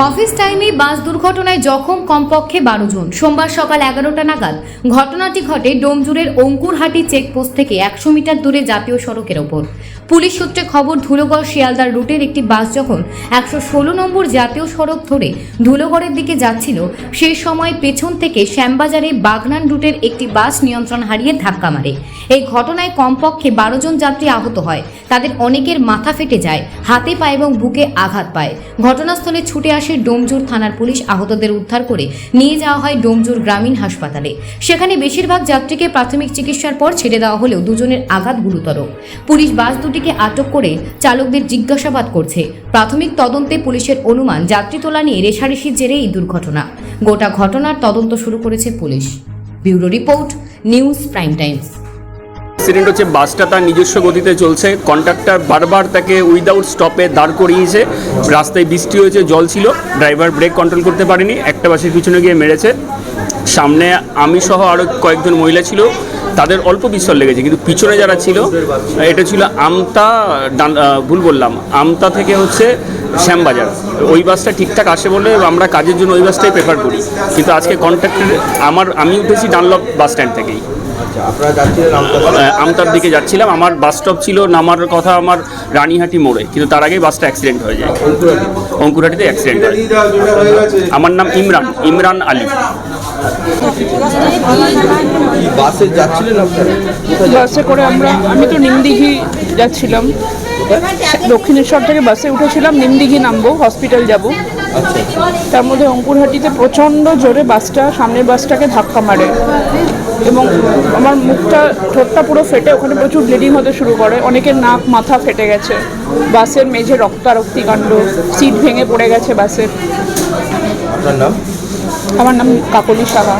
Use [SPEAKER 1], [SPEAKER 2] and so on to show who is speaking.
[SPEAKER 1] Office টাইমে বাস দুর্ঘটনায় জখম কমপক্ষে বারো জন। সোমবার সকাল এগারোটা নাগাদ ঘটনাটি ঘটে ডোমজুরের অঙ্কুরহাটি চেকপোস্ট থেকে একশো মিটার দূরে জাতীয় সড়কের ওপর। পুলিশ সূত্রে খবর, ধুলোগড় শিয়ালদার রুটের একটি বাস যখন একশো ষোলো নম্বর জাতীয় সড়ক ধরে ধুলোগড়ের দিকে যাচ্ছিল সেই সময় পেছন থেকে শ্যামবাজারে বাগনান রুটের একটি বাস নিয়ন্ত্রণ হারিয়ে ধাক্কা মারে। এই ঘটনায় কমপক্ষে বারো জন যাত্রী আহত হয়। তাদের অনেকের মাথা ফেটে যায়, হাতে পায়ে এবং বুকে আঘাত পায়। ঘটনাস্থলে ছুটে আসে ডোমজুর থানার পুলিশ আহতদের উদ্ধার করে নিয়ে যাওয়া হয় ডোমজুর গ্রামীণ হাসপাতালে। সেখানে বেশিরভাগ যাত্রীকে প্রাথমিক চিকিৎসার পর ছেড়ে দেওয়া হলেও দুজনের আঘাত গুরুতর। পুলিশ বাস দুটিকে আটক করে চালকদের জিজ্ঞাসাবাদ করছে। প্রাথমিক তদন্তে পুলিশের অনুমান, যাত্রী তোলা নিয়ে রেশারেশির জেরে এই দুর্ঘটনা। গোটা ঘটনার তদন্ত শুরু করেছে police. Bureau report, news prime times.
[SPEAKER 2] Accident হচ্ছে, বাসটা তার নিজস্ব গতিতে চলছে। কন্ট্রাক্টর বারবার তাকে উইদাউট স্টপে দাঁড় করিয়েছে। রাস্তায় বৃষ্টি হয়েছে, জল ছিল। ড্রাইভার ব্রেক কন্ট্রোল করতে পারেনি। একটা বাসের পিছনে গিয়ে মেরেছে। সামনে আমি সহ আরও কয়েকজন মহিলা ছিল। তাদের অল্প বিস্তর লেগেছে, কিন্তু পিছনে যারা ছিল, এটা ছিল আমতা ভুল বললাম, আমতা থেকে হচ্ছে শ্যামবাজার। ওই বাসটা ঠিকঠাক আসে বলে আমরা কাজের জন্য ওই বাসটাই প্রেফার করি। কিন্তু আজকে কন্ট্রাক্টর আমার, আমি উঠেছি ডানলপ বাস স্ট্যান্ড থেকেই।
[SPEAKER 3] আচ্ছা
[SPEAKER 2] আমতার দিকে যাচ্ছিলাম। আমার বাস স্টপ ছিল নামার কথা আমার রানীহাটি মোড়ে। কিন্তু তার আগেই বাসটা অ্যাক্সিডেন্ট হয়ে যায়। অঙ্কুরহাটিতে অ্যাক্সিডেন্ট হয়। আমার নাম ইমরান ইমরান আলী।
[SPEAKER 3] বাসে যাচ্ছিলেন?
[SPEAKER 4] বাসে করে আমরা আমি তো নিমদিঘি যাচ্ছিলাম। দক্ষিণেশ্বর থেকে বাসে উঠেছিলাম নিমদিঘি নামবো হসপিটাল যাব। তার মধ্যে অঙ্কুরহাটিতে প্রচণ্ড জোরে বাসটা সামনের বাসটাকে ধাক্কা মারে। এবং আমার মুখটা ঠোঁটটা পুরো ফেটে ওখানে প্রচুর ব্লিডিং হতে শুরু করে। অনেকের নাক মাথা ফেটে গেছে। বাসের মেঝে রক্তারক্তি কাণ্ড সিট ভেঙে পড়ে গেছে বাসের। আমার নাম কাকলি সাহা।